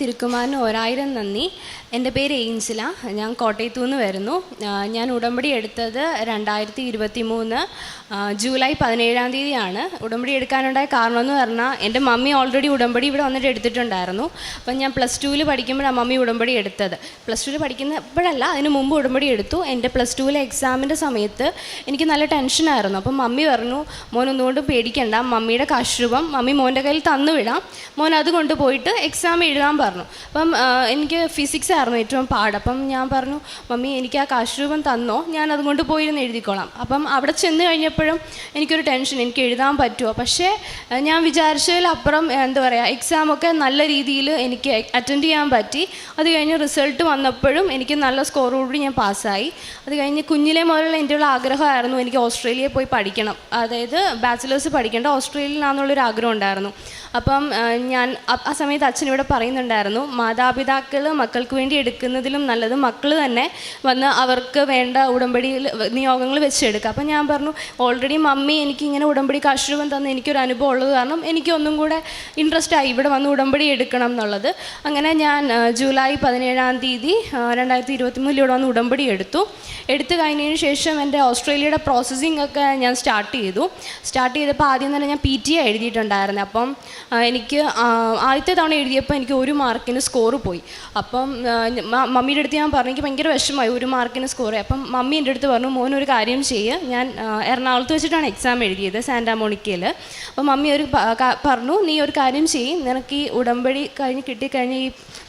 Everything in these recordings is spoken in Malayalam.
തിരുക്കുമാരന് ഒരായിരം നന്ദി. എന്റെ പേര് ഏഞ്ചല ഞാൻ കോട്ടയത്തു നിന്ന് വരുന്നു ഞാൻ ഉടമ്പടി എടുത്തത് രണ്ടായിരത്തി ഇരുപത്തി മൂന്ന് ജൂലൈ പതിനേഴാം തീയതിയാണ്. ഉടമ്പടി എടുക്കാനുണ്ടായ കാരണം എന്ന് പറഞ്ഞാൽ എന്റെ മമ്മി ഓൾറെഡി ഉടമ്പടി ഇവിടെ വന്നിട്ട് എടുത്തിട്ടുണ്ടായിരുന്നു. അപ്പം ഞാൻ പ്ലസ് ടുവിൽ പഠിക്കുമ്പോഴാണ് മമ്മി ഉടമ്പടി എടുത്തത്. പ്ലസ് ടുവിൽ പഠിക്കുന്നപ്പോഴല്ല അതിന് മുമ്പ് ഉടമ്പടി എടുത്തു. എന്റെ പ്ലസ് ടുവിലെ എക്സാമിന്റെ സമയത്ത് എനിക്ക് നല്ല ടെൻഷനായിരുന്നു. അപ്പം മമ്മി പറഞ്ഞു മോൻ ഒന്നുകൊണ്ടും പേടിക്കണ്ട. മമ്മിയുടെ കാശ്രൂപം മമ്മി മോന്റെ കയ്യിൽ തന്നു വിടാം മോൻ അതുകൊണ്ട് പോയിട്ട് എക്സാം എഴുതാൻ പറഞ്ഞു. അപ്പം എനിക്ക് ഫിസിക്സ് ആയിരുന്നു ഏറ്റവും പാട്. അപ്പം ഞാൻ പറഞ്ഞു മമ്മി എനിക്ക് ആ കാശുരൂപം തന്നോ? ഞാൻ അതുകൊണ്ട് പോയിരുന്ന് എഴുതിക്കോളാം. അപ്പം അവിടെ ചെന്ന് കഴിഞ്ഞപ്പോഴും എനിക്കൊരു ടെൻഷൻ എനിക്ക് എഴുതാൻ പറ്റുമോ? പക്ഷേ ഞാൻ വിചാരിച്ചതിലപ്പുറം എന്താ പറയുക എക്സാമൊക്കെ നല്ല രീതിയിൽ എനിക്ക് അറ്റൻഡ് ചെയ്യാൻ പറ്റി. അത് കഴിഞ്ഞ് റിസൾട്ട് വന്നപ്പോഴും എനിക്ക് നല്ല സ്കോറോടുകൂടി ഞാൻ പാസ്സായി അത് കഴിഞ്ഞ് കുഞ്ഞിലെ മുതലുള്ള എന്റെ ഉള്ള ആഗ്രഹമായിരുന്നു എനിക്ക് ഓസ്ട്രേലിയയിൽ പോയി പഠിക്കണം. അതായത് ബാച്ചിലേഴ്സ് പഠിക്കേണ്ട ഓസ്ട്രേലിയയിലാണെന്നുള്ളൊരു ആഗ്രഹം ഉണ്ടായിരുന്നു. അപ്പം ഞാൻ ആ സമയത്ത് അച്ഛൻ ഇവിടെ പറയുന്നുണ്ടായിരുന്നു മാതാപിതാക്കൾ മക്കൾക്ക് വേണ്ടി എടുക്കുന്നതിലും നല്ലത് മക്കൾ തന്നെ വന്ന് അവർക്ക് വേണ്ട ഉടമ്പടിയിൽ നിയോഗങ്ങൾ വെച്ചെടുക്കുക. അപ്പം ഞാൻ പറഞ്ഞു ഓൾറെഡി മമ്മി എനിക്ക് ഇങ്ങനെ ഉടമ്പടി കാശുരൂപം തന്ന എനിക്കൊരു അനുഭവം ഉള്ളത് കാരണം എനിക്ക് ഒന്നും കൂടെ ഇൻട്രസ്റ്റ് ആയി ഇവിടെ വന്ന് ഉടമ്പടി എടുക്കണം എന്നുള്ളത്. അങ്ങനെ ഞാൻ ജൂലൈ പതിനേഴാം തീയതി രണ്ടായിരത്തി ഇരുപത്തി മൂന്നിൽ ഇവിടെ വന്ന് ഉടമ്പടി എടുത്തു. എടുത്തു കഴിഞ്ഞതിന് ശേഷം എന്റെ ഓസ്ട്രേലിയയുടെ പ്രോസസ്സിംഗ് ഒക്കെ ഞാൻ സ്റ്റാർട്ട് ചെയ്തു. സ്റ്റാർട്ട് ചെയ്തപ്പോൾ ആദ്യം തന്നെ ഞാൻ പി ടി എഴുതിയിട്ടുണ്ടായിരുന്നു. അപ്പം എനിക്ക് ആദ്യത്തെ തവണ എഴുതിയപ്പോൾ എനിക്ക് ഒരു മാർക്കിന് സ്കോർ പോയി. അപ്പം മമ്മിയുടെ അടുത്ത് ഞാൻ പറഞ്ഞു എനിക്ക് ഭയങ്കര വിഷമമായി ഒരു മാർക്കിന് സ്കോർ അപ്പം മമ്മി എന്റെ അടുത്ത് പറഞ്ഞു മോൻ ഒരു കാര്യം ചെയ്യുക ഞാൻ എറണാകുളത്ത് വെച്ചിട്ടാണ് എക്സാം എഴുതിയത് സാന്റാമോണിക്കയിൽ അപ്പം മമ്മി ഒരു പറഞ്ഞു നീ ഒരു കാര്യം ചെയ്യും. നിനക്ക് ഈ ഉടമ്പടി കഴിഞ്ഞ് കിട്ടിക്കഴിഞ്ഞ് ഈ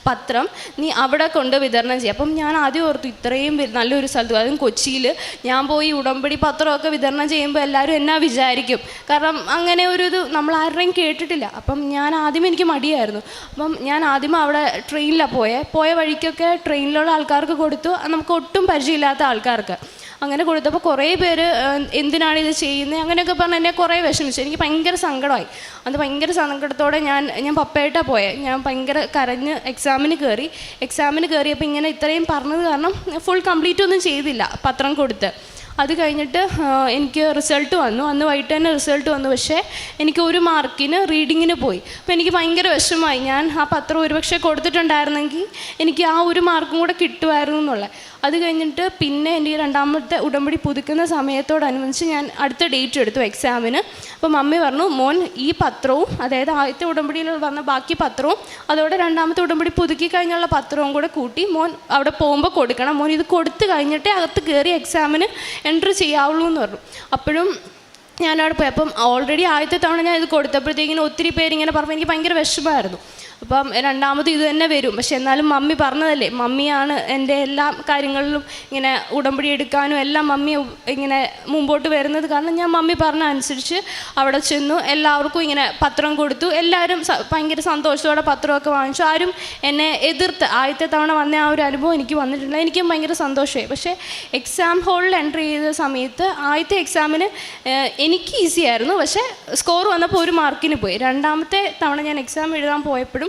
പത്രം നീ അവിടെ കൊണ്ട് വിതരണം ചെയ്യുക അപ്പം ഞാൻ ആദ്യം ഓർത്തു ഇത്രയും നല്ലൊരു സ്ഥലത്ത് അതും കൊച്ചിയിൽ ഞാൻ പോയി ഉടമ്പടി പത്രമൊക്കെ വിതരണം ചെയ്യുമ്പോൾ എല്ലാവരും എന്നാ വിചാരിക്കും? കാരണം അങ്ങനെ ഒരു ഇത് നമ്മൾ ആരുടെയും കേട്ടിട്ടില്ല. അപ്പം ഞാൻ ആദ്യം എനിക്ക് മടിയായിരുന്നു. അപ്പം ഞാൻ ആദ്യം അവിടെ ട്രെയിനിലാണ് പോയത് പോയ. വഴിക്കൊക്കെ ട്രെയിനിലുള്ള ആൾക്കാർക്ക് കൊടുത്തു. നമുക്ക് ഒട്ടും പരിചയമില്ലാത്ത ആൾക്കാർക്ക്. അങ്ങനെ കൊടുത്തപ്പോൾ കുറേ പേര് എന്തിനാണ് ഇത് ചെയ്യുന്നത് അങ്ങനെയൊക്കെ പറഞ്ഞ് എന്നെ കുറേ വിഷമിച്ചു. എനിക്ക് ഭയങ്കര സങ്കടമായി. അത് ഭയങ്കര സങ്കടത്തോടെ ഞാൻ ഞാൻ പപ്പയായിട്ടാണ് പോയത് ഞാൻ ഭയങ്കര കരഞ്ഞ് എക്സാമിന് കയറി എക്സാമിന് കയറിയപ്പോൾ ഇങ്ങനെ ഇത്രയും പറഞ്ഞത് കാരണം ഫുൾ കംപ്ലീറ്റ് ഒന്നും ചെയ്തില്ല പത്രം കൊടുത്ത്. അത് കഴിഞ്ഞിട്ട് എനിക്ക് റിസൾട്ട് വന്നു. അന്ന് വൈകിട്ട് തന്നെ റിസൾട്ട് വന്നു. പക്ഷേ എനിക്ക് ഒരു മാർക്കിന് റീഡിങ്ങിന് പോയി. അപ്പോൾ എനിക്ക് ഭയങ്കര വിഷമമായി. ഞാൻ ആ പത്രം ഒരുപക്ഷെ കൊടുത്തിട്ടുണ്ടായിരുന്നെങ്കിൽ എനിക്ക് ആ ഒരു മാർക്കും കൂടെ കിട്ടുമായിരുന്നു എന്നുള്ളത് അത് കഴിഞ്ഞിട്ട് പിന്നെ എന്റെ രണ്ടാമത്തെ ഉടമ്പടി പുതുക്കുന്ന സമയത്തോടനുബന്ധിച്ച് ഞാൻ അടുത്ത ഡേറ്റ് എടുത്തു എക്സാമിന് അപ്പോൾ മമ്മി പറഞ്ഞു മോൻ ഈ പത്രവും അതായത് ആദ്യത്തെ ഉടമ്പടിയിൽ വന്ന ബാക്കി പത്രവും അതോടെ രണ്ടാമത്തെ ഉടമ്പടി പുതുക്കി കഴിഞ്ഞുള്ള പത്രവും കൂടെ കൂട്ടി മോൻ അവിടെ പോകുമ്പോൾ കൊടുക്കണം. മോൻ ഇത് കൊടുത്തു കഴിഞ്ഞിട്ട് അകത്ത് കയറി എക്സാമിന് എൻട്രി ചെയ്യാവുള്ളൂ എന്ന് പറഞ്ഞു. അപ്പോഴും ഞാനവിടെ പോയി. അപ്പം ഓൾറെഡി ആദ്യത്തെ തവണ ഞാൻ ഇത് കൊടുത്തപ്പോഴത്തേക്കിനും ഒത്തിരി പേര് ഇങ്ങനെ പറഞ്ഞു. എനിക്ക് ഭയങ്കര വിഷമമായിരുന്നു. അപ്പം രണ്ടാമത് ഇത് തന്നെ വരും. പക്ഷെ എന്നാലും മമ്മി പറഞ്ഞതല്ലേ മമ്മിയാണ് എന്റെ എല്ലാ കാര്യങ്ങളിലും ഇങ്ങനെ ഉടമ്പടി എടുക്കാനും എല്ലാം മമ്മി ഇങ്ങനെ മുമ്പോട്ട് വരുന്നത് കാരണം ഞാൻ മമ്മി പറഞ്ഞ അനുസരിച്ച് അവിടെ ചെന്നു എല്ലാവർക്കും ഇങ്ങനെ പത്രം കൊടുത്തു. എല്ലാവരും ഭയങ്കര സന്തോഷത്തോടെ പത്രമൊക്കെ വാങ്ങിച്ചു. ആരും എന്നെ എതിർത്ത് ആദ്യത്തെ തവണ വന്ന ആ ഒരു അനുഭവം എനിക്ക് വന്നിട്ടുണ്ട് എനിക്കും ഭയങ്കര സന്തോഷമായി. പക്ഷേ എക്സാം ഹോളിൽ എൻട്രി ചെയ്ത സമയത്ത് ആദ്യത്തെ എക്സാമിന് എനിക്ക് ഈസി ആയിരുന്നു. പക്ഷേ സ്കോർ വന്നപ്പോൾ ഒരു മാർക്കിന് പോയി. രണ്ടാമത്തെ തവണ ഞാൻ എക്സാം എഴുതാൻ പോയപ്പോഴും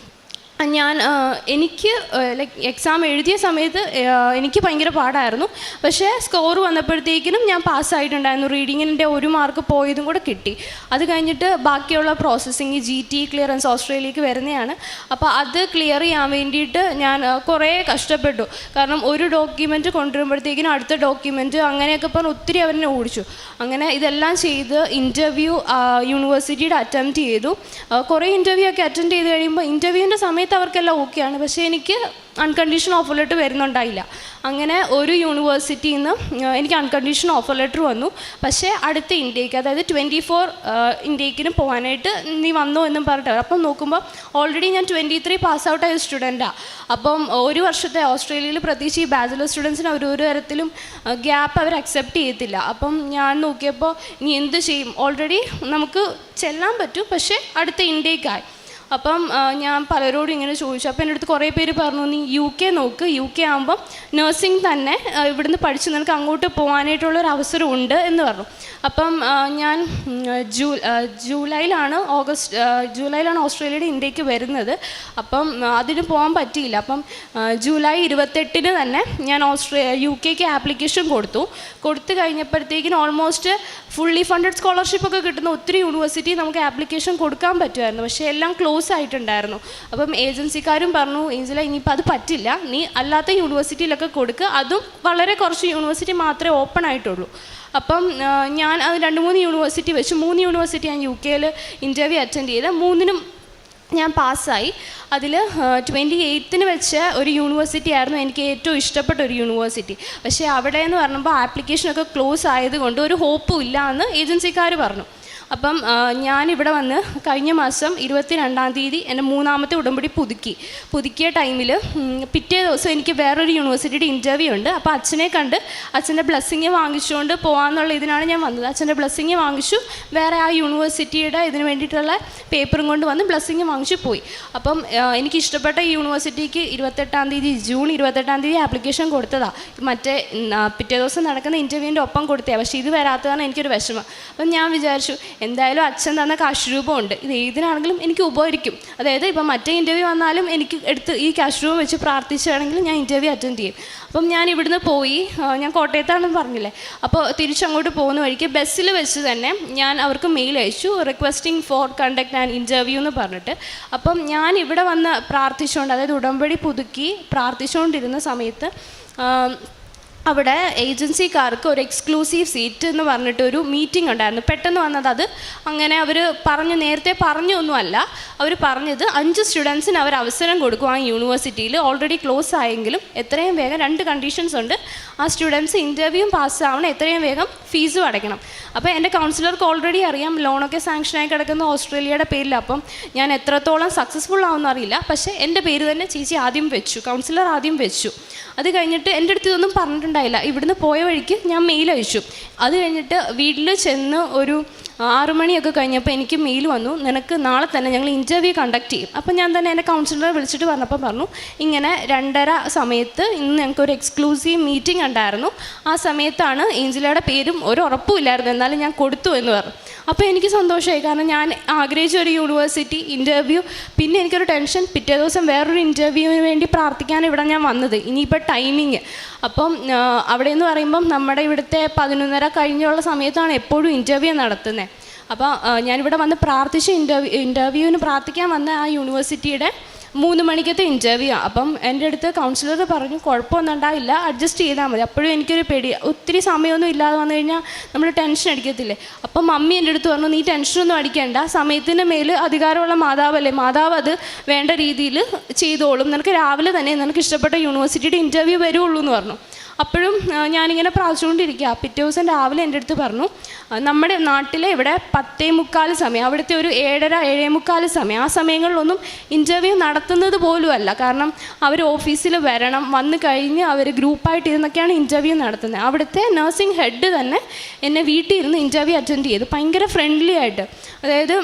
ഞാൻ എനിക്ക് ലൈക്ക് എക്സാം എഴുതിയ സമയത്ത് എനിക്ക് ഭയങ്കര പാടായിരുന്നു. പക്ഷേ സ്കോർ വന്നപ്പോഴത്തേക്കിനും ഞാൻ പാസ്സായിട്ടുണ്ടായിരുന്നു. റീഡിങ്ങിന്റെ ഒരു മാർക്ക് പോയതും കൂടെ കിട്ടി. അത് കഴിഞ്ഞിട്ട് ബാക്കിയുള്ള പ്രോസസ്സിങ് ജി ടി ക്ലിയറൻസ് ഓസ്ട്രേലിയക്ക് വരുന്നതാണ്. അപ്പോൾ അത് ക്ലിയർ ചെയ്യാൻ വേണ്ടിയിട്ട് ഞാൻ കുറേ കഷ്ടപ്പെട്ടു. കാരണം ഒരു ഡോക്യുമെന്റ് കൊണ്ടുവരുമ്പോഴത്തേക്കിനും അടുത്ത ഡോക്യുമെന്റ് അങ്ങനെയൊക്കെ പറഞ്ഞ് ഒത്തിരി അവരെന്നെ ഓടിച്ചു. അങ്ങനെ ഇതെല്ലാം ചെയ്ത് ഇന്റർവ്യൂ യൂണിവേഴ്സിറ്റിയുടെ അറ്റംപ്റ്റ് ചെയ്തു. കുറേ ഇന്റർവ്യൂ ഒക്കെ അറ്റൻഡ് ചെയ്ത് കഴിയുമ്പോൾ ഇന്റർവ്യൂവിന്റെ സമയത്ത് അവർക്കെല്ലാം ഓക്കെയാണ്. പക്ഷേ എനിക്ക് അൺകണ്ടീഷൻ ഓഫർ ലെറ്റർ വരുന്നുണ്ടായില്ല. അങ്ങനെ ഒരു യൂണിവേഴ്സിറ്റിയിൽ നിന്ന് എനിക്ക് അൺകണ്ടീഷൻ ഓഫർ ലെറ്റർ വന്നു. പക്ഷേ അടുത്ത ഇന്ത്യയ്ക്ക് അതായത് ട്വന്റി ഫോർ ഇൻടേക്കിന് പോകാനായിട്ട് നീ വന്നോ എന്നും പറഞ്ഞിട്ട് അപ്പം നോക്കുമ്പോൾ ഓൾറെഡി ഞാൻ ട്വന്റി ത്രീ പാസ് ഔട്ട് ആയ സ്റ്റുഡന്റാണ് അപ്പം ഒരു വർഷത്തെ ഓസ്ട്രേലിയയിൽ പ്രത്യേകിച്ച് ഈ ബാച്ചിലർ സ്റ്റുഡൻസിന് അവർ ഒരു തരത്തിലും ഗ്യാപ്പ് അവർ അക്സെപ്റ്റ് ചെയ്യത്തില്ല അപ്പം ഞാൻ നോക്കിയപ്പോൾ ഇനി എന്ത് ചെയ്യും? ഓൾറെഡി നമുക്ക് ചെല്ലാൻ പറ്റും പക്ഷേ അടുത്ത ഇൻടേക്കായി അപ്പം ഞാൻ പലരോടും ഇങ്ങനെ ചോദിച്ചു. അപ്പം എന്റെ അടുത്ത് കുറേ പേര് പറഞ്ഞു നീ യു കെ നോക്ക്. യു കെ ആകുമ്പം നഴ്സിംഗ് തന്നെ ഇവിടുന്ന് പഠിച്ച് നിനക്ക് അങ്ങോട്ട് പോകാനായിട്ടുള്ളൊരു അവസരം ഉണ്ട് എന്ന് പറഞ്ഞു. അപ്പം ഞാൻ ജൂ ജൂലൈയിലാണ് ഓഗസ്റ്റ് ജൂലൈയിലാണ് ഓസ്ട്രേലിയയുടെ ഇന്ത്യയ്ക്ക് വരുന്നത്. അപ്പം അതിന് പോകാൻ പറ്റിയില്ല. അപ്പം ജൂലൈ ഇരുപത്തെട്ടിന് തന്നെ ഞാൻ ഓസ്ട്രേ യു കെക്ക് ആപ്ലിക്കേഷൻ കൊടുത്തു. കൊടുത്തു കഴിഞ്ഞപ്പോഴത്തേക്കിന് ഓൾമോസ്റ്റ് ഫുള്ളി ഫണ്ടഡ് സ്കോളർഷിപ്പ് ഒക്കെ കിട്ടുന്ന ഒത്തിരി യൂണിവേഴ്സിറ്റി നമുക്ക് ആപ്ലിക്കേഷൻ കൊടുക്കാൻ പറ്റുമായിരുന്നു. പക്ഷേ എല്ലാം ക്ലോസ് ക്ലോസ് ആയിട്ടുണ്ടായിരുന്നു. അപ്പം ഏജൻസിക്കാരും പറഞ്ഞു ഏഞ്ചല ഇനിയിപ്പോൾ അത് പറ്റില്ല. നീ അല്ലാത്ത യൂണിവേഴ്സിറ്റിയിലൊക്കെ കൊടുക്കുക അതും വളരെ കുറച്ച് യൂണിവേഴ്സിറ്റി മാത്രമേ ഓപ്പൺ ആയിട്ടുള്ളൂ. അപ്പം ഞാൻ അത് രണ്ട് മൂന്ന് യൂണിവേഴ്സിറ്റി വെച്ച്. മൂന്ന് യൂണിവേഴ്സിറ്റി ഞാൻ യു കെയിൽ ഇന്റർവ്യൂ അറ്റൻഡ് ചെയ്ത്. മൂന്നിനും ഞാൻ പാസ്സായി. അതിൽ ട്വന്റി എയ്ത്തിന് വെച്ച ഒരു യൂണിവേഴ്സിറ്റി ആയിരുന്നു എനിക്ക് ഏറ്റവും ഇഷ്ടപ്പെട്ട ഒരു യൂണിവേഴ്സിറ്റി. പക്ഷേ അവിടെ എന്ന് പറയുമ്പോൾ ആപ്ലിക്കേഷനൊക്കെ ക്ലോസ് ആയതുകൊണ്ട് ഒരു ഹോപ്പും ഇല്ല എന്ന് ഏജൻസിക്കാർ പറഞ്ഞു. അപ്പം ഞാനിവിടെ വന്ന് കഴിഞ്ഞ മാസം ഇരുപത്തി രണ്ടാം തീയതി എന്റെ മൂന്നാമത്തെ ഉടമ്പടി പുതുക്കി. പുതുക്കിയ ടൈമിൽ പിറ്റേ ദിവസം എനിക്ക് വേറൊരു യൂണിവേഴ്സിറ്റിയുടെ ഇന്റർവ്യൂ ഉണ്ട്. അപ്പോൾ അച്ഛനെ കണ്ട് അച്ഛന്റെ ബ്ലെസ്സിങ് വാങ്ങിച്ചുകൊണ്ട് പോകാമെന്നുള്ള ഇതിനാണ് ഞാൻ വന്നത്. അച്ഛന്റെ ബ്ലെസ്സിങ് വാങ്ങിച്ചു. വേറെ ആ യൂണിവേഴ്സിറ്റിയുടെ ഇതിന് വേണ്ടിയിട്ടുള്ള പേപ്പറും കൊണ്ട് വന്ന് ബ്ലെസ്സിങ് വാങ്ങിച്ചു പോയി. അപ്പം എനിക്ക് ഇഷ്ടപ്പെട്ട ഈ യൂണിവേഴ്സിറ്റിക്ക് ഇരുപത്തെട്ടാം തീയതി ജൂൺ ഇരുപത്തെട്ടാം തീയതി ആപ്ലിക്കേഷൻ കൊടുത്തതാണ് മറ്റേ പിറ്റേ ദിവസം നടക്കുന്ന ഇന്റർവ്യൂവിന്റെ ഒപ്പം കൊടുത്തേ പക്ഷേ ഇത് വരാത്തതാണ് എനിക്കൊരു വിഷമം. അപ്പം ഞാൻ വിചാരിച്ചു എന്തായാലും അച്ഛൻ തന്ന കാശ് ഉണ്ട് ഇത് ഏതിനാണെങ്കിലും എനിക്ക് ഉപകരിക്കും. അതായത് ഇപ്പം മറ്റേ ഇന്റർവ്യൂ വന്നാലും എനിക്ക് എടുത്ത് ഈ കാശ് രൂപം വെച്ച് പ്രാർത്ഥിച്ചാണെങ്കിൽ ഞാൻ ഇന്റർവ്യൂ അറ്റൻഡ് ചെയ്യും. അപ്പം ഞാൻ ഇവിടുന്ന് പോയി ഞാൻ കോട്ടയത്താണെന്ന് പറഞ്ഞില്ലേ? അപ്പോൾ തിരിച്ചങ്ങോട്ട് പോകുന്ന വഴിക്ക് ബസ്സിൽ വെച്ച് തന്നെ ഞാൻ അവർക്ക് മെയിൽ അയച്ചു requesting for conduct and interview എന്ന് പറഞ്ഞിട്ട്. അപ്പം ഞാൻ ഇവിടെ വന്ന് പ്രാർത്ഥിച്ചുകൊണ്ട് അതായത് ഉടമ്പടി പുതുക്കി പ്രാർത്ഥിച്ചുകൊണ്ടിരുന്ന സമയത്ത് അവിടെ ഏജൻസിക്കാർക്ക് ഒരു എക്സ്ക്ലൂസീവ് സീറ്റ് എന്ന് പറഞ്ഞിട്ട് ഒരു മീറ്റിംഗ് ഉണ്ടായിരുന്നു. പെട്ടെന്ന് വന്നത് അത് അങ്ങനെ അവർ പറഞ്ഞു നേരത്തെ പറഞ്ഞു പറഞ്ഞൊന്നുമല്ല. അവർ പറഞ്ഞത് അഞ്ച് സ്റ്റുഡൻസിന് അവർ അവസരം കൊടുക്കും ആ യൂണിവേഴ്സിറ്റിയിൽ ഓൾറെഡി ക്ലോസ് ആയെങ്കിലും എത്രയും വേഗം രണ്ട് കണ്ടീഷൻസ് ഉണ്ട്. ആ സ്റ്റുഡൻസ് പാസ് ആവണം എത്രയും വേഗം ഫീസും അടയ്ക്കണം. അപ്പോൾ എന്റെ കൗൺസിലർക്ക് ഓൾറെഡി അറിയാം ലോണൊക്കെ സാങ്ഷനായി കിടക്കുന്ന ഓസ്ട്രേലിയയുടെ പേരിൽ അപ്പം ഞാൻ എത്രത്തോളം സക്സസ്ഫുൾ ആവുമെന്ന് അറിയില്ല. പക്ഷേ എന്റെ പേര് തന്നെ ചേച്ചി ആദ്യം വെച്ചു കൗൺസിലർ ആദ്യം വെച്ചു. അത് കഴിഞ്ഞിട്ട് എന്റെ അടുത്ത് ഇതൊന്നും പറഞ്ഞിട്ടുണ്ടായില്ല ഇവിടുന്ന് പോയ വഴിക്ക് ഞാൻ മെയിൽ അയച്ചു. അത് കഴിഞ്ഞിട്ട് വീട്ടിൽ ചെന്ന് ഒരു ആറു മണിയൊക്കെ കഴിഞ്ഞപ്പോൾ എനിക്ക് മെയിൽ വന്നു. നിനക്ക് നാളെ തന്നെ ഞങ്ങൾ ഇന്റർവ്യൂ കണ്ടക്ട് ചെയ്യും. അപ്പോൾ ഞാൻ തന്നെ എന്റെ കൗൺസിലറെ വിളിച്ചിട്ട് പറഞ്ഞപ്പോൾ പറഞ്ഞു ഇങ്ങനെ രണ്ടര സമയത്ത് ഇന്ന് ഞങ്ങൾക്ക് ഒരു എക്സ്ക്ലൂസീവ് മീറ്റിംഗ് ഉണ്ടായിരുന്നു. ആ സമയത്താണ് ഏഞ്ചലയുടെ പേരും ഒരു ഉറപ്പും ഇല്ലായിരുന്നു. എന്നാലും ഞാൻ കൊടുത്തു എന്ന് പറഞ്ഞു. അപ്പോൾ എനിക്ക് സന്തോഷമായി കാരണം ഞാൻ ആഗ്രഹിച്ച ഒരു യൂണിവേഴ്സിറ്റി ഇന്റർവ്യൂ പിന്നെ എനിക്കൊരു ടെൻഷൻ പിറ്റേ ദിവസം വേറൊരു ഇന്റർവ്യൂവിന് വേണ്ടി പ്രാർത്ഥിക്കാൻ ഇവിടെ ഞാൻ വന്നത്. ഇനിയിപ്പോൾ ടൈമിങ് അപ്പം അവിടെ എന്ന് പറയുമ്പം നമ്മുടെ ഇവിടുത്തെ പതിനൊന്നര കഴിഞ്ഞുള്ള സമയത്താണ് എപ്പോഴും ഇന്റർവ്യൂ നടത്തുന്നത് അപ്പോൾ ഞാനിവിടെ വന്ന് പ്രാർത്ഥിച്ച് ഇന്റർവ്യൂ ഇന്റർവ്യൂവിന് പ്രാർത്ഥിക്കാൻ വന്ന ആ യൂണിവേഴ്സിറ്റിയുടെ മൂന്ന് മണിക്കത്തെ ഇന്റർവ്യൂ അപ്പം എന്റെ അടുത്ത് കൗൺസിലർ പറഞ്ഞു കുഴപ്പമൊന്നും ഉണ്ടാവില്ല അഡ്ജസ്റ്റ് ചെയ്താൽ മതി. അപ്പോഴും എനിക്കൊരു പേടി. ഒത്തിരി സമയമൊന്നും ഇല്ലാതെ വന്നു കഴിഞ്ഞാൽ നമ്മൾ ടെൻഷൻ അടിക്കത്തില്ലേ? അപ്പം മമ്മി എന്റെ അടുത്ത് പറഞ്ഞു നീ ടെൻഷനൊന്നും അടിക്കേണ്ട. സമയത്തിന് മേൽ അധികാരമുള്ള മാതാവല്ലേ? മാതാവ് അത് വേണ്ട രീതിയിൽ ചെയ്തോളും. നിനക്ക് രാവിലെ തന്നെ നിനക്ക് ഇഷ്ടപ്പെട്ട യൂണിവേഴ്സിറ്റിയുടെ ഇന്റർവ്യൂ വരുള്ളൂ എന്ന് പറഞ്ഞു. അപ്പോഴും ഞാനിങ്ങനെ പ്രാർത്ഥിച്ചുകൊണ്ടിരിക്കുക. പിറ്റേ ദിവസം രാവിലെ എന്റെ അടുത്ത് പറഞ്ഞു നമ്മുടെ നാട്ടിലെ ഇവിടെ പത്തേ മുക്കാൽ സമയം അവിടുത്തെ ഒരു ഏഴര ഏഴേ മുക്കാൽ സമയം ആ സമയങ്ങളിലൊന്നും ഇന്റർവ്യൂ നടത്തുന്നത് പോലുമല്ല കാരണം അവർ ഓഫീസിൽ വരണം വന്നു കഴിഞ്ഞ് അവർ ഗ്രൂപ്പായിട്ട് ഇരുന്നൊക്കെയാണ് ഇന്റർവ്യൂ നടത്തുന്നത് അവിടുത്തെ നഴ്സിംഗ് ഹെഡ് തന്നെ എന്നെ വീട്ടിൽ ഇരുന്ന് ഇന്റർവ്യൂ അറ്റൻഡ് ചെയ്തു. ഭയങ്കര ഫ്രണ്ട്ലി ആയിട്ട്. അതായത്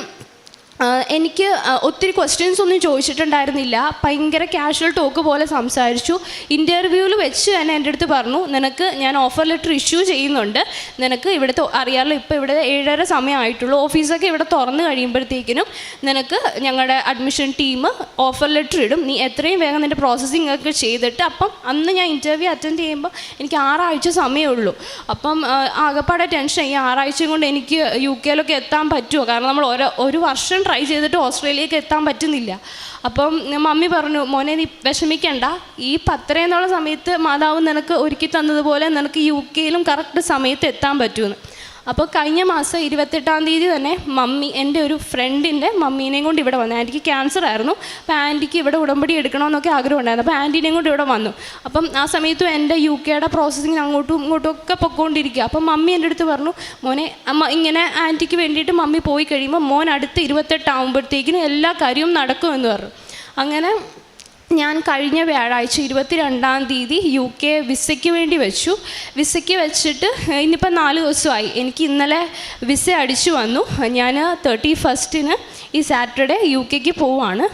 എനിക്ക് ഒത്തിരി ക്വസ്റ്റ്യൻസ് ഒന്നും ചോദിച്ചിട്ടുണ്ടായിരുന്നില്ല. ഭയങ്കര കാഷ്വൽ ടോക്ക് പോലെ സംസാരിച്ചു. ഇന്റർവ്യൂവിൽ വെച്ച് തന്നെ എന്റെ അടുത്ത് പറഞ്ഞു നിനക്ക് ഞാൻ ഓഫർ ലെറ്റർ ഇഷ്യൂ ചെയ്യുന്നുണ്ട്. നിനക്ക് ഇവിടുത്തെ അറിയാമല്ലോ ഇപ്പോൾ ഇവിടെ ഏഴര സമയമായിട്ടുള്ളൂ. ഓഫീസൊക്കെ ഇവിടെ തുറന്നു കഴിയുമ്പോഴത്തേക്കിനും നിനക്ക് ഞങ്ങളുടെ അഡ്മിഷൻ ടീം ഓഫർ ലെറ്റർ ഇടും. നീ എത്രയും വേഗം നിന്റെ പ്രോസസ്സിംഗ് ഒക്കെ ചെയ്തിട്ട് അപ്പം അന്ന് ഞാൻ ഇന്റർവ്യൂ അറ്റൻഡ് ചെയ്യുമ്പോൾ എനിക്ക് ആറാഴ്ച സമയമേ ഉള്ളൂ. അപ്പം ആകെപ്പാടെ ടെൻഷൻ ഈ ആറാഴ്ച കൊണ്ട് എനിക്ക് യു കെയിലൊക്കെ എത്താൻ പറ്റുമോ? കാരണം നമ്മൾ ഓരോ ഒരു വർഷം ട്രൈ ചെയ്തിട്ട് ഓസ്ട്രേലിയക്ക് എത്താൻ പറ്റുന്നില്ല. അപ്പം മമ്മി പറഞ്ഞു മോനെ നീ വിഷമിക്കണ്ട. ഈ പത്തര എന്നുള്ള സമയത്ത് മാതാവ് നിനക്ക് ഒരുക്കി തന്നതുപോലെ നിനക്ക് യു കെയിലും കറക്റ്റ് സമയത്ത് എത്താൻ പറ്റുമെന്ന് അപ്പോൾ കഴിഞ്ഞ മാസം ഇരുപത്തെട്ടാം തീയതി തന്നെ മമ്മി എന്റെ ഒരു ഫ്രണ്ടിന്റെ മമ്മീനെയും കൊണ്ട് ഇവിടെ വന്നു. ആന്റിക്ക് ക്യാൻസർ ആയിരുന്നു. അപ്പോൾ ആന്റിക്ക് ഇവിടെ ഉടമ്പടി എടുക്കണമെന്നൊക്കെ ആഗ്രഹം ഉണ്ടായിരുന്നു. അപ്പോൾ ആന്റീനെയും കൊണ്ട് ഇവിടെ വന്നു. അപ്പം ആ സമയത്തും എന്റെ യു കെയുടെ പ്രോസസ്സിങ് അങ്ങോട്ടും ഇങ്ങോട്ടും ഒക്കെ പൊക്കോണ്ടിരിക്കുക അപ്പം മമ്മി എന്റെ അടുത്ത് പറഞ്ഞു മോനെ അമ്മ ഇങ്ങനെ ആന്റിക്ക് വേണ്ടിയിട്ട് മമ്മി പോയി കഴിയുമ്പോൾ മോൻ അടുത്ത് ഇരുപത്തെട്ടാകുമ്പോഴത്തേക്കിനും എല്ലാ കാര്യവും നടക്കുമെന്ന് പറഞ്ഞു. അങ്ങനെ ഞാൻ കഴിഞ്ഞ വ്യാഴാഴ്ച ഇരുപത്തിരണ്ടാം തീയതി യു കെ വിസയ്ക്ക് വേണ്ടി വെച്ചു. വിസയ്ക്ക് വെച്ചിട്ട് ഇന്നിപ്പോൾ നാല് ദിവസമായി. എനിക്ക് ഇന്നലെ വിസ അടിച്ചു വന്നു. ഞാൻ തേർട്ടി ഫസ്റ്റിന് ഈ സാറ്റർഡേ യു കെക്ക് പോവാണ്.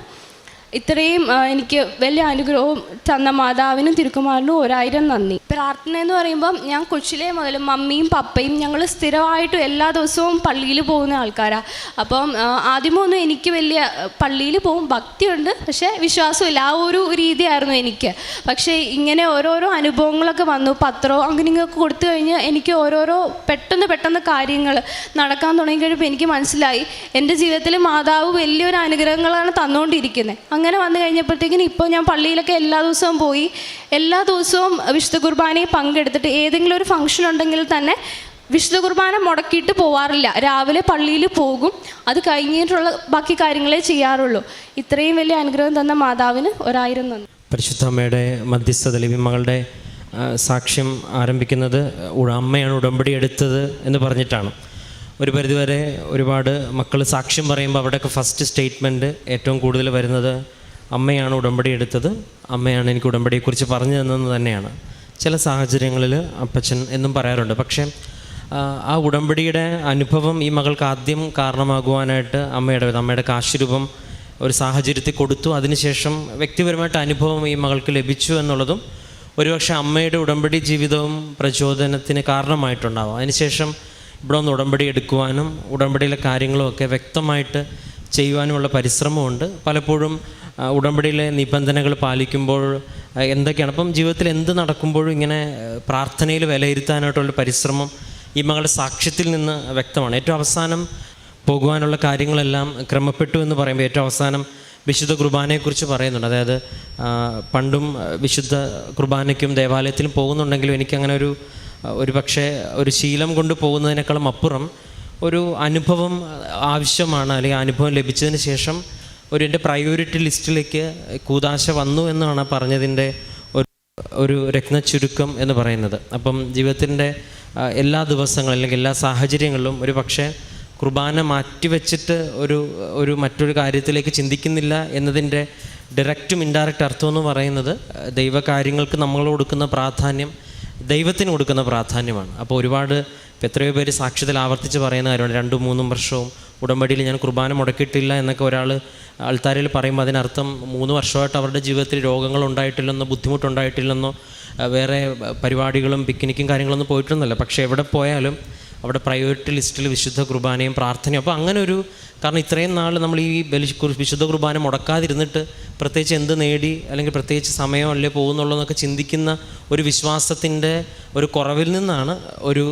ഇത്രയും എനിക്ക് വലിയ അനുഗ്രഹവും തന്ന മാതാവിനും തിരുക്കുമാറിനും ഒരായിരം നന്ദി. പ്രാർത്ഥന എന്ന് പറയുമ്പം ഞാൻ കൊച്ചിലെ മുതൽ മമ്മിയും പപ്പയും ഞങ്ങൾ സ്ഥിരമായിട്ട് എല്ലാ ദിവസവും പള്ളിയിൽ പോകുന്ന ആൾക്കാരാണ് അപ്പം ആദ്യമൊന്നും എനിക്ക് വലിയ പള്ളിയിൽ പോകും. ഭക്തിയുണ്ട് പക്ഷേ വിശ്വാസമില്ല. ആ ഒരു രീതിയായിരുന്നു എനിക്ക്. പക്ഷേ ഇങ്ങനെ ഓരോരോ അനുഭവങ്ങളൊക്കെ വന്നു. പത്രവും അങ്ങനെ ഇങ്ങനെയൊക്കെ കൊടുത്തു കഴിഞ്ഞ് എനിക്ക് ഓരോരോ പെട്ടെന്ന് പെട്ടെന്ന് കാര്യങ്ങൾ നടക്കാൻ തുടങ്ങി എനിക്ക് മനസ്സിലായി. എന്റെ ജീവിതത്തിൽ മാതാവ് വലിയൊരു അനുഗ്രഹങ്ങളാണ് തന്നുകൊണ്ടിരിക്കുന്നത്. അങ്ങനെ വന്നു കഴിഞ്ഞപ്പോഴത്തേക്കിനും ഇപ്പോൾ ഞാൻ പള്ളിയിലൊക്കെ എല്ലാ ദിവസവും പോയി. എല്ലാ ദിവസവും വിശുദ്ധ കുർബാനയിൽ പങ്കെടുത്തിട്ട് ഏതെങ്കിലും ഒരു ഫംഗ്ഷൻ ഉണ്ടെങ്കിൽ തന്നെ വിശുദ്ധ കുർബാന മുടക്കിയിട്ട് പോവാറില്ല. രാവിലെ പള്ളിയിൽ പോകും. അത് കഴിഞ്ഞിട്ടുള്ള ബാക്കി കാര്യങ്ങളെ ചെയ്യാറുള്ളൂ. ഇത്രയും വലിയ അനുഗ്രഹം തന്ന മാതാവിന് ഒരായിരം നന്ദി. പരിശുദ്ധ അമ്മയുടെ മധ്യസ്ഥത മകളുടെ സാക്ഷ്യം ആരംഭിക്കുന്നത് അമ്മയാണ് ഉടമ്പടി എടുത്തത് എന്ന് പറഞ്ഞിട്ടാണ്. ഒരു പരിധിവരെ ഒരുപാട് മക്കൾ സാക്ഷ്യം പറയുമ്പോൾ അവിടെയൊക്കെ ഫസ്റ്റ് സ്റ്റേറ്റ്മെന്റ് ഏറ്റവും കൂടുതൽ വരുന്നത് അമ്മയാണ് ഉടമ്പടി എടുത്തത്. അമ്മയാണ് എനിക്ക് ഉടമ്പടിയെക്കുറിച്ച് പറഞ്ഞു തന്നതെന്ന് തന്നെയാണ്. ചില സാഹചര്യങ്ങളിൽ അപ്പച്ചൻ എന്നും പറയാറുണ്ട്. പക്ഷേ ആ, ഉടമ്പടിയുടെ അനുഭവം ഈ മകൾക്ക് ആദ്യം കാരണമാകുവാനായിട്ട് അമ്മയുടെ അമ്മയുടെ കാശുരൂപം ഒരു സാഹചര്യത്തിൽ കൊടുത്തു. അതിനുശേഷം വ്യക്തിപരമായിട്ട് അനുഭവം ഈ മകൾക്ക് ലഭിച്ചു എന്നുള്ളതും ഒരുപക്ഷെ അമ്മയുടെ ഉടമ്പടി ജീവിതവും പ്രചോദനത്തിന് കാരണമായിട്ടുണ്ടാവാം. അതിനുശേഷം ഇവിടെ ഒന്ന് ഉടമ്പടി എടുക്കുവാനും ഉടമ്പടിയിലെ കാര്യങ്ങളും ഒക്കെ വ്യക്തമായിട്ട് ചെയ്യുവാനുമുള്ള പരിശ്രമമുണ്ട്. പലപ്പോഴും ഉടമ്പടിയിലെ നിബന്ധനകൾ പാലിക്കുമ്പോൾ എന്തൊക്കെയാണ്? അപ്പം ജീവിതത്തിൽ എന്ത് നടക്കുമ്പോഴും ഇങ്ങനെ പ്രാർത്ഥനയിൽ വിലയിരുത്താനായിട്ടുള്ള പരിശ്രമം ഈ മകളുടെ സാക്ഷ്യത്തിൽ നിന്ന് വ്യക്തമാണ്. ഏറ്റവും അവസാനം പോകുവാനുള്ള കാര്യങ്ങളെല്ലാം ക്രമപ്പെട്ടു എന്ന് പറയുമ്പോൾ ഏറ്റവും അവസാനം വിശുദ്ധ കുർബാനയെക്കുറിച്ച് പറയുന്നുണ്ട്. അതായത് പണ്ടും വിശുദ്ധ കുർബാനയ്ക്കും ദേവാലയത്തിലും പോകുന്നുണ്ടെങ്കിലും എനിക്കങ്ങനെ ഒരു ഒരു പക്ഷേ ഒരു ശീലം കൊണ്ട് പോകുന്നതിനേക്കാളും അപ്പുറം ഒരു അനുഭവം ആവശ്യമാണ് അല്ലെങ്കിൽ അനുഭവം ലഭിച്ചതിന് ശേഷം ഒരു എന്റെ പ്രയോറിറ്റി ലിസ്റ്റിലേക്ക് കൂതാശ വന്നു എന്നാണ് പറഞ്ഞതിന്റെ ഒരു ഒരു രത്ന ചുരുക്കം എന്ന് പറയുന്നത്. അപ്പം ജീവിതത്തിന്റെ എല്ലാ ദിവസങ്ങളും അല്ലെങ്കിൽ എല്ലാ സാഹചര്യങ്ങളിലും ഒരു പക്ഷേ കുർബാന മാറ്റിവെച്ചിട്ട് ഒരു ഒരു മറ്റൊരു കാര്യത്തിലേക്ക് ചിന്തിക്കുന്നില്ല എന്നതിന്റെ ഡയറക്റ്റും ഇൻഡയറക്റ്റ് അർത്ഥം എന്ന് പറയുന്നത് ദൈവകാര്യങ്ങൾക്ക് നമ്മൾ കൊടുക്കുന്ന പ്രാധാന്യം ദൈവത്തിന് കൊടുക്കുന്ന പ്രാധാന്യമാണ്. അപ്പോൾ ഒരുപാട് എത്രയോ പേര് സാക്ഷ്യത്തിൽ ആവർത്തിച്ച് പറയുന്ന കാര്യമാണ്. രണ്ടും മൂന്നും വർഷവും ഉടമ്പടിയിൽ ഞാൻ കുർബാന മുടക്കിയിട്ടില്ല എന്നൊക്കെ ഒരാൾ ആൾത്താരിൽ പറയുമ്പോൾ അതിനർത്ഥം മൂന്ന് വർഷമായിട്ട് അവരുടെ ജീവിതത്തിൽ രോഗങ്ങൾ ഉണ്ടായിട്ടില്ലെന്നോ ബുദ്ധിമുട്ടുണ്ടായിട്ടില്ലെന്നോ വേറെ പരിപാടികളും പിക്നിക്കും കാര്യങ്ങളൊന്നും പോയിട്ടൊന്നുമല്ല. പക്ഷേ എവിടെ പോയാലും അവിടെ പ്രയോറിറ്റി ലിസ്റ്റിൽ വിശുദ്ധ കുർബാനയും പ്രാർത്ഥനയും. അപ്പോൾ അങ്ങനെ ഒരു കാരണം ഇത്രയും നാൾ നമ്മൾ ഈ ബലി വിശുദ്ധ കുർബാന മുടക്കാതിരുന്നിട്ട് പ്രത്യേകിച്ച് എന്ത് നേടി അല്ലെങ്കിൽ പ്രത്യേകിച്ച് സമയം അല്ലേ പോകുന്നുള്ളതെന്നൊക്കെ ചിന്തിക്കുന്ന ഒരു വിശ്വാസത്തിന്റെ ഒരു കുറവിൽ നിന്നാണ് ഒരു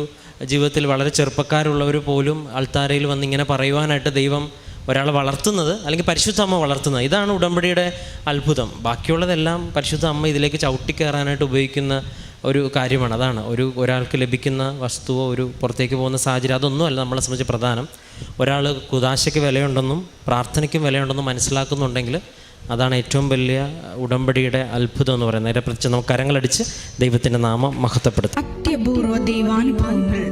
ജീവിതത്തിൽ വളരെ ചെറുപ്പക്കാരുള്ളവർ പോലും അൾത്താരയിൽ വന്ന് ഇങ്ങനെ പറയുവാനായിട്ട് ദൈവം ഒരാളെ വളർത്തുന്നത് അല്ലെങ്കിൽ പരിശുദ്ധ അമ്മ വളർത്തുന്നത്. ഇതാണ് ഉടമ്പടിയുടെ അത്ഭുതം. ബാക്കിയുള്ളതെല്ലാം പരിശുദ്ധ അമ്മ ഇതിലേക്ക് ചവിട്ടിക്കയറാനായിട്ട് ഉപയോഗിക്കുന്ന ഒരു കാര്യമാണ്. അതാണ് ഒരു ഒരാൾക്ക് ലഭിക്കുന്ന വസ്തുവോ ഒരു പുറത്തേക്ക് പോകുന്ന സാഹചര്യം അതൊന്നുമല്ല നമ്മളെ സംബന്ധിച്ച് പ്രധാനം. ഒരാൾ കുതാശയ്ക്ക് വിലയുണ്ടെന്നും പ്രാർത്ഥനയ്ക്കും വിലയുണ്ടെന്നും മനസ്സിലാക്കുന്നുണ്ടെങ്കിൽ അതാണ് ഏറ്റവും വലിയ ഉടമ്പടിയുടെ അത്ഭുതം എന്ന് പറയുന്നത്. അതിനെ പ്രത്യേകിച്ച് നമുക്ക് കരങ്ങളടിച്ച് ദൈവത്തിന്റെ നാമം മഹത്വപ്പെടുത്തും. അത്യപൂർവ ദൈവാനുഭവങ്ങൾ.